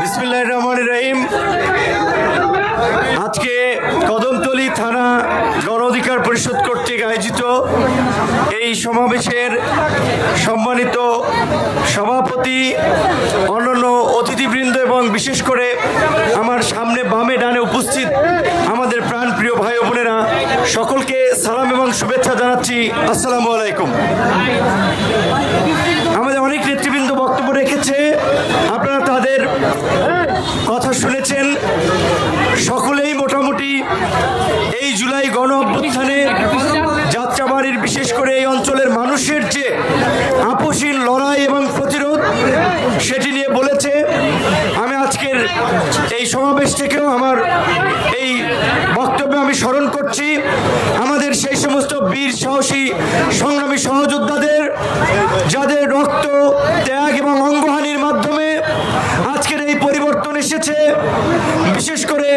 বিসমিল্লাহ রহমান রহিম। আজকে কদমতলী থানা গণ অধিকার পরিষদ কর্তৃক আয়োজিত এই সমাবেশের সম্মানিত সভাপতি অন্যান্য অতিথিবৃন্দ এবং বিশেষ করে আমার সামনে বামে ডানে উপস্থিত আমাদের প্রাণপ্রিয় ভাই ও বোনেরা সকলকে সালাম এবং শুভেচ্ছা জানাচ্ছি। আসসালামু আলাইকুম। আমাদের অনেক নেতৃবৃন্দ বক্তব্য রেখেছে। আপনারা তাদের কথা শুনেছেন। সকলেই মোটামুটি এই জুলাই গণ অভ্যুত্থানে যাত্রাবাড়ির বিশেষ করে এই অঞ্চলের মানুষের যে আপোষহীন লড়াই এবং প্রতিরোধ, সেটি নিয়ে বলেছে এই সমাবেশ থেকেও আমার এই বক্তব্য আমি স্মরণ করছি। আমাদের সেই সমস্ত বীর সাহসী সংগ্রামী সহযোদ্ধাদের, যাদের রক্ত, ত্যাগ এবং অঙ্গহানির মাধ্যমে আজকের এই পরিবর্তন এসেছে। বিশেষ করে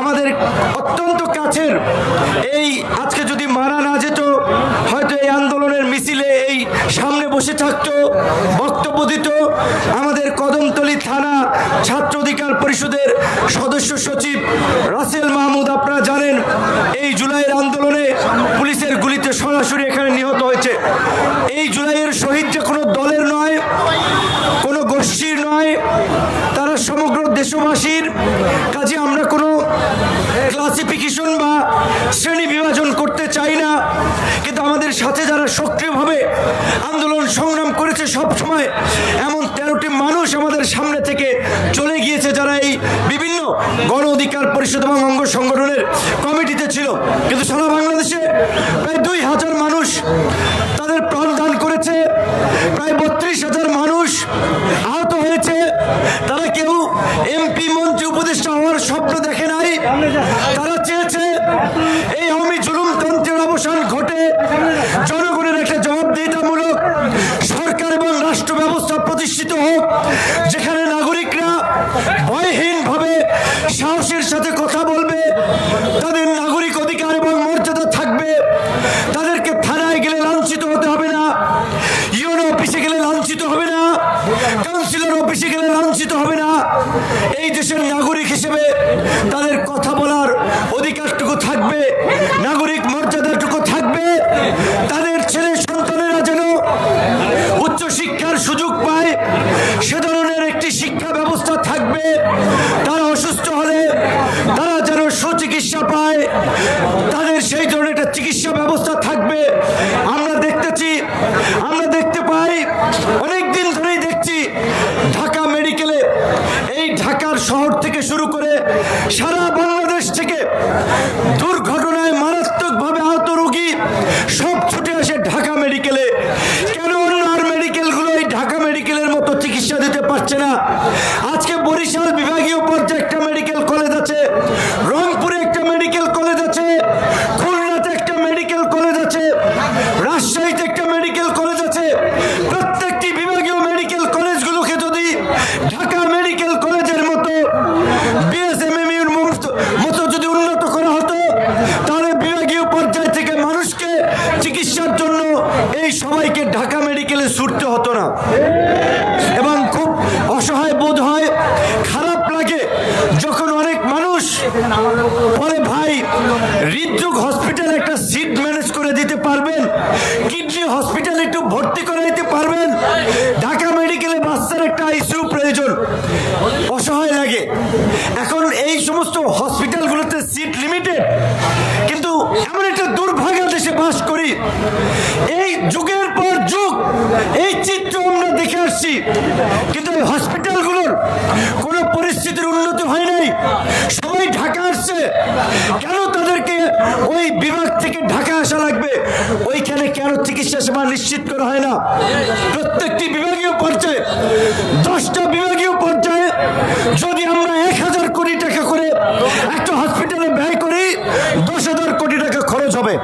আমাদের অত্যন্ত কাছের এই আজকে যদি মারা না যেত, হয়তো এই আন্দোলনের মিছিলে এই সামনে বসে থাকতো, বক্তব্য দিত। আমাদের কদমতলী থানা ছাত্র অধিকার পরিষদের সদস্য সচিব রাসেল মাহমুদ, আপনারা জানেন এই জুলাইয়ের আন্দোলনে পুলিশের গুলিতে সরাসরি এখানে নিহত হয়েছে। এই জুলাইয়ের শহীদ যে কোনো দলের নয়, কোনো গোষ্ঠীর নয় সমগ্র দেশবাসীর কাজে আমরা কোনো ক্লাসিফিকেশন বা শ্রেণি বিভাজন করতে চাই না। কিন্তু আমাদের সাথে যারা সক্রিয়ভাবে আন্দোলন সংগ্রাম করেছে সব সময় এমন তেরোটি মানুষ আমাদের সামনে থেকে চলে গিয়েছে যারা এই বিভিন্ন গণ অধিকার পরিষদ এবং অঙ্গ সংগঠনের কমিটিতে ছিল। কিন্তু সারা বাংলাদেশে প্রায় দুই হাজার মানুষ প্রায় বত্রিশ হাজার মানুষ আহত হয়েছে। তারা কেউ এমপি, মন্ত্রী, উপদেষ্টা হওয়ার স্বপ্ন দেখে নাই। তারা চেয়েছে এই আওয়ামী জুলুমতন্ত্রের অবসান ঘটে জনগণের একটা জবাবদিহিতামূলক সরকার এবং রাষ্ট্র ব্যবস্থা প্রতিষ্ঠিত হোক যেখানে নাগরিকরা ভয়হীনভাবে সাহসের সাথে কথা বলবে তাদের নাগরিক অধিকার এবং মর্যাদা থাকবে তাদেরকে থানায় গেলে লাঞ্ছিত হতে হবে না ইউনো অফিসে গেলে লাঞ্ছিত হবে না কাউন্সিলর অফিসে গেলে লাঞ্ছিত হবে না এই দেশের নাগরিক হিসেবে তাদের কথা বলার অধিকারটুকু থাকবে, নাগরিক মর্যাদাটুকু থাকবে। তাদের ছেলে সন্তানেরা যেন উচ্চশিক্ষার সুযোগ পায়, সে ধরনের একটি শিক্ষা ব্যবস্থা থাকবে তারা অসুস্থ হলে তারা যেন সুচিকিৎসা পায় তাদের সেই ধরনের একটা চিকিৎসা ব্যবস্থা থাকবে আমরা দেখতেছি আমরা দেখতে পাই অনেক দিন ধরেই দেখছি ঢাকা মেডিকেলে এই ঢাকার শহর থেকে শুরু করে সারা বাংলাদেশ থেকে দুর্ঘটনায় মারাত্মকভাবে আহত রোগী সব ছুটে আসে ঢাকা মেডিকেলে কেন অন্য আর মেডিকেলগুলো এই ঢাকা মেডিকেলের মতো চিকিৎসা দিতে পারছে না আজকে বরিশাল বিভাগীয় পর্যায়ে একটা মেডিকেল কলেজ আছে রংপুরে একটা মেডিকেল কলেজ আছে খুলনাতে একটা মেডিকেল কলেজ আছে রাজশাহীতে একটা মেডিকেল কলেজ আছে প্রত্যেকটি বিভাগীয় মেডিকেল কলেজগুলোকে যদি ঢাকা মেডিকেল কলেজের মতো বিএসএমএমইউর মতো যদি উন্নত করা হতো তাহলে বিভাগীয় পর্যায় থেকে মানুষকে চিকিৎসার জন্য এই সবাইকে ঢাকা মেডিকেলে ছুটতে হতো না এবং খুব অসহায় বোধ হয় খারাপ লাগে যখন অনেক মানুষ বলে, ভাই, হৃদরোগ হসপিটাল একটা সিট ম্যানেজ করে দিতে পারবেন? কিডনি হসপিটাল একটু ভর্তি করে দিতে পারবেন? ঢাকা মেডিকেলে বাচ্চার একটা আইসিইউ প্রয়োজন। অসহায় লাগে। এখন এই সমস্ত হসপিটালগুলোতে সিট লিমিটেড কিন্তু এমন একটা দুর্ভাগ্য দেশে বাস করি। এই যুগের পর যুগ, এই চিত্র আমরা দেখে আসছি। কিন্তু হসপিটালগুলোর কোনো পরিস্থিতির উন্নতি হয় নাই। আসছে কেন তাদেরকে ওই বিভাগ থেকে ঢাকা আসা লাগবে? ওইখানে কেন চিকিৎসা সেবা নিশ্চিত করা হয় না? প্রত্যেকটি বিভাগীয় পর্যায়ে, দশটা বিভাগীয় পর্যায়ে যদি আমরা এক হাজার কোটি টাকা করে একটা হসপিটালে ব্যয় করি, দশ হাজার কোটি টাকা খরচ হবে।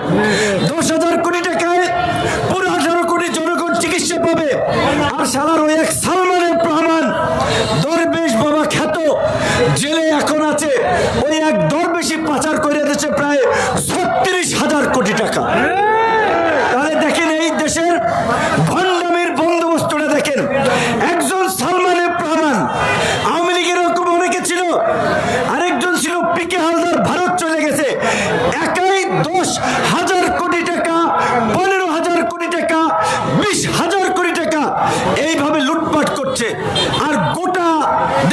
দশ হাজার কোটি টাকায় পনেরো হাজার কোটি জনগণ চিকিৎসা পাবে। আর সালার ওই এক সালমানের প্রমাণ দরবেশ বাবা খ্যাত জেলে এখন আছে ওই এক দরবেশি পাচার করে দিয়েছে প্রায় ছত্রিশ হাজার কোটি টাকা তাহলে দেখেন এই দেশের ভণ্ডামির হাজার কোটি টাকা, পনেরো হাজার কোটি টাকা, বিশ হাজার কোটি টাকা এইভাবে লুটপাট করছে। আর গোটা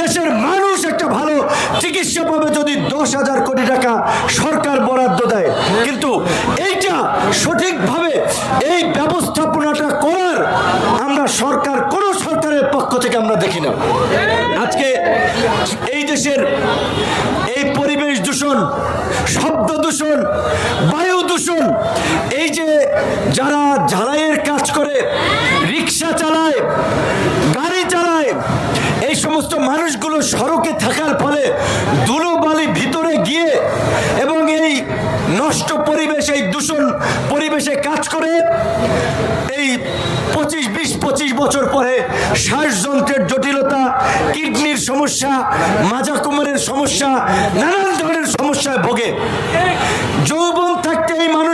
দেশের মানুষ একটা ভালো চিকিৎসা পাবে যদি দশ হাজার কোটি টাকা সরকার বরাদ্দ দেয়। কিন্তু এইটা সঠিকভাবে এই ব্যবস্থাপনাটা করার আমরা সরকার, কোন সরকারের পক্ষ থেকে আমরা দেখি না। আজকে এই দেশের এই পরিবেশ দূষণ, শব্দ দূষণ দূষণ এই যে যারা ঝালাইয়ের কাজ করে, রিক্সা চালায়, গাড়ি চালায়, এই সমস্ত মানুষগুলো সড়কে থাকার ফলে ধুলো বালি ভিতরে গিয়ে এবং এই নষ্ট পরিবেশ, এই দূষণ পরিবেশে কাজ করে, এই পঁচিশ, বিশ, পঁচিশ বছর পরে শ্বাসযন্ত্রের জটিলতা, কিডনির সমস্যা মাজা কোমরের সমস্যা, নানান ধরনের সমস্যায় ভোগে। যৌবন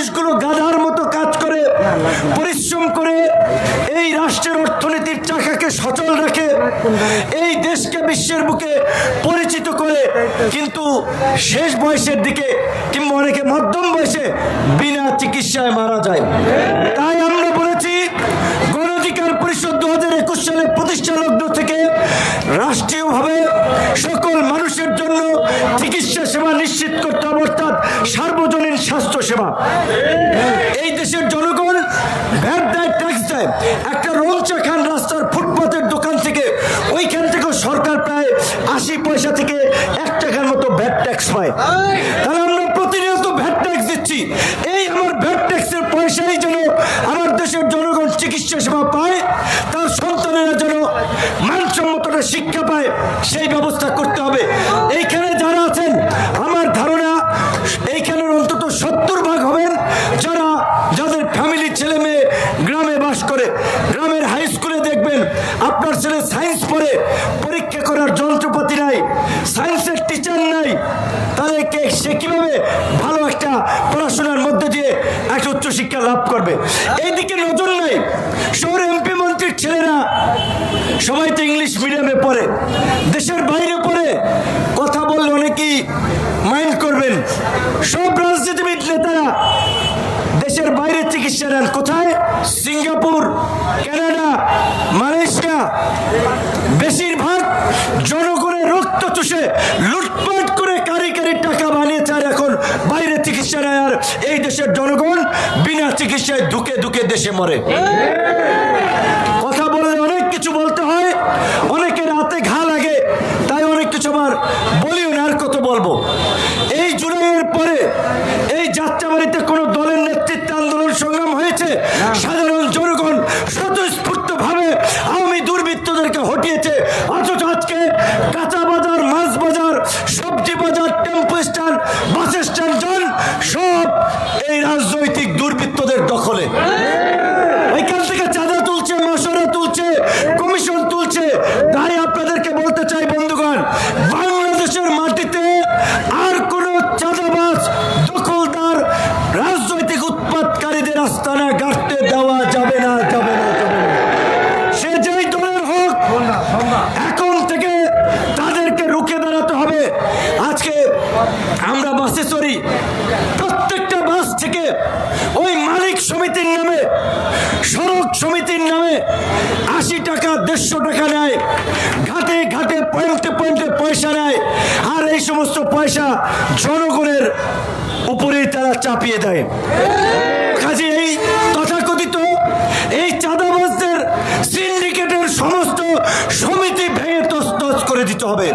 এই গাধার মতো কাজ করে, পরিশ্রম করে, এই রাষ্ট্রের অর্থনীতির চাকাকে সচল রাখে এই দেশকে বিশ্বের বুকে পরিচিত করে, কিন্তু শেষ বয়সের দিকে কিংবা অনেকে মধ্যম বয়সে বিনা চিকিৎসায় মারা যায়। তাই আমরা বলেছি গণ অধিকার পরিষদ দু হাজার একুশ সালে প্রতিষ্ঠা লগ্ন থেকে রাষ্ট্রীয়ভাবে সকল মানুষের জন্য চিকিৎসা সেবা নিশ্চিত করতে হবে অর্থাৎ সার্বজনীন স্বাস্থ্য সেবা এই দেশের জনগণ ভ্যাট দেয় ট্যাক্স দেয় একটা রোলচা খান রাস্তার ফুটপাতের দোকান থেকে ওইখান থেকেও সরকার প্রায় আশি পয়সা থেকে এক টাকার মতো ভ্যাট ট্যাক্স পায় তাহলে আমরা প্রতিনিয়ত ভ্যাট দিচ্ছি এই আমার ভ্যাট ট্যাক্সের পয়সাই যেন আমার দেশের জনগণ চিকিৎসা সেবা পায়, তার সন্তানেরা যেন মানসম্মত একটা শিক্ষা পায়, সেই ব্যবস্থা করতে হবে। এইখানে যারা আছেন, আমার ধারণা এইখানের অন্তত সত্তর ভাগ হবেন যারা, যাদের ফ্যামিলি ছেলে মেয়ে গ্রামে বাস করে। গ্রামের হাই স্কুলে দেখবেন, আপনার ছেলে সায়েন্স পড়ে, পরীক্ষা করার যন্ত্রপাতি নাই সায়েন্সের টিচার নাই, তাদেরকে সে কীভাবে ভালো একটা পড়াশোনার মধ্যে দিয়ে একটা উচ্চশিক্ষা লাভ করবে। এইদিকে নজর নাই। শহরে এমপি মন্ত্রীর ছেলেরা সবাই তো ইংলিশ মিডিয়ামে পড়ে, দেশের বাইরে পড়ে, কথা বললে অনেকেই মাইন্ড করবেন। সব রাজনীতিবিদ নেতারা দেশের বাইরে চিকিৎসা নেন। কোথায়? Singapore, Canada, Malaysia. বেশিরভাগ জনগণের রক্ত চুষে লুটপাট করে কারি কারি টাকা বানিয়েছে আর এখন বাইরে চিকিৎসা নেয় আর এই দেশের জনগণ বিনা চিকিৎসায় দুকে দুকে দেশে মরে। কথা বলে অনেক কিছু বলতে হয় অনেকে রাতে ঘা লাগে তাই অনেক কিছু আমার বলিও না আর কত বলব? এই জুলাইয়ের পরে এই যাত্রাবাড়িতে কোনো দলের নেতৃত্বে আন্দোলন সংগ্রাম হয়েছে? সাধারণ জনগণ স্বতঃস্ফূর্ত ভাবে আওয়ামী দুর্বৃত্তদেরকে হটিয়েছে অথচ আজকে কাঁচা বাজার মাছ বাজার সবজি বাজার টেম্পো স্ট্যান্ড বাস স্ট্যান্ড যান সব এই রাজনৈতিক দুর্বৃত্তদের দখলে ওইখান থেকে চাঁদা তুলছে মশলা তুলছে কমিশন তুলছে তাই আপনাদেরকে বলতে চাই বন্ধুগণ বাংলাদেশের মাটিতে আর কোন চাঁদাবাজ দখলদার রাজনৈতিক উৎপাদকারীদের আস্তানা গাড়তে দেওয়া যাবে না যাবে না যাবে না সে যেই দলের হোক এখন থেকে তাদেরকে রুখে দাঁড়াতে হবে আজকে আমরা বাসে চড়ি প্রত্যেকটা বাস থেকে ওই মালিক সমিতির নামে সড়ক সমিতির নামে আশি টাকা দেড়শো টাকা নেয় ঘাটে ঘাটে পয়েন্টে পয়সা নেয়। আর এই সমস্ত পয়সা জনগণের উপরেই তারা চাপিয়ে দেয়। কাজে এই তথাকথিত এই চাঁদাবাজদের সিন্ডিকেটের সমস্ত সমিতি ভেঙে তস করে দিতে হবে।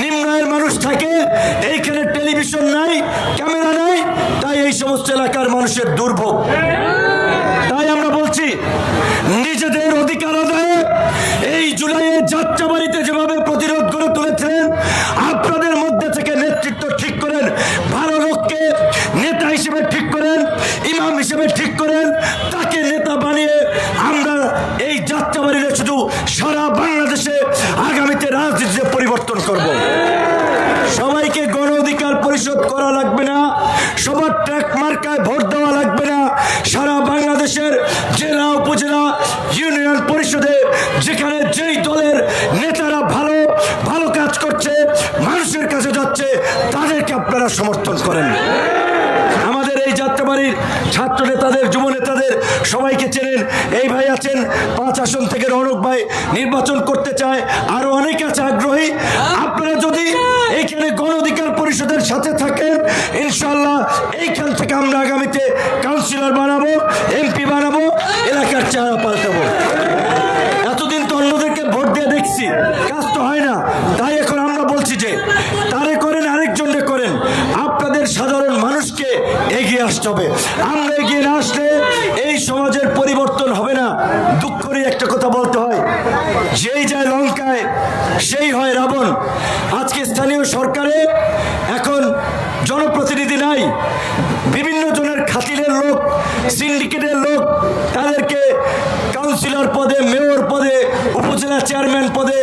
নিম্ন আয়ের মানুষ থাকে, এইখানে টেলিভিশন নাই, ক্যামেরা নাই, তাই এই সমস্ত এলাকার মানুষের দুর্ভোগ। তাই আমরা বলছি, নিজেদের অধিকার আদায়ে এই জুলাইয়ের যাত্রাবাড়িতে যেভাবে প্রতিরোধ গড়ে তুলেছিলেন আপনাদের মধ্যে থেকে নেতৃত্ব ঠিক করেন, ভালো লোককে নেতা হিসেবে ঠিক করেন, ইমাম হিসেবে ঠিক করেন, তাকে নেতা বানিয়ে আমরা এই যাত্রাবাড়িতে শুধু সারা বাংলাদেশে আগামীতে রাজনীতিতে পরিবর্তন করব সবাইকে গণ অধিকার পরিশোধ করা লাগবে না সবার ট্র্যাক মার্কায় ভোট দেওয়া লাগবে না সারা বাংলাদেশের জেলা উপজেলা ইউনিয়ন পরিষদে যেখানে যেই দলের নেতারা ভালো ভালো কাজ করছে মানুষের কাছে যাচ্ছে তাদেরকে আপনারা সমর্থন করেন। আমাদের এই যাত্রাবাড়ির ছাত্র নেতাদের, যুব নেতাদের সবাইকে চেনেন। এই ভাই আছেন, পাঁচ আসন থেকে রৌনক ভাই নির্বাচন করতে চায়। আরও অনেকে আছে আগ্রহী। আপনারা যদি এইখানে গণ অধিকার পরিষদের সাথে থাকেন ইনশাল্লাহ এইখান থেকে আমরা আগামীতে কাউন্সিলর বানাবো, এমপি বানাবো, এলাকার চেহারা পাল্টাবো। এতদিন তো অন্যদেরকে ভোট দিয়ে দেখছি। কাজ তো হয় না তাই এখন আমরা বলছি যে তারে করেন আরেকজনকে করেন আপনাদের সাধারণ মানুষকে এগিয়ে আসতে হবে। আমরা এগিয়ে না আসলে এই সমাজের পরিবর্তন হবে না। দুঃখরই একটা কথা বলতে হয়। যেই যায় লঙ্কায়, সেই হয় রাবণ। আজকে স্থানীয় সরকারে এখন জনপ্রতিনিধি নাই। বিভিন্ন জনের খাতিরের লোক, সিন্ডিকেটের লোক, তাদেরকে কাউন্সিলর পদে, মেয়র পদে, উপজেলা চেয়ারম্যান পদে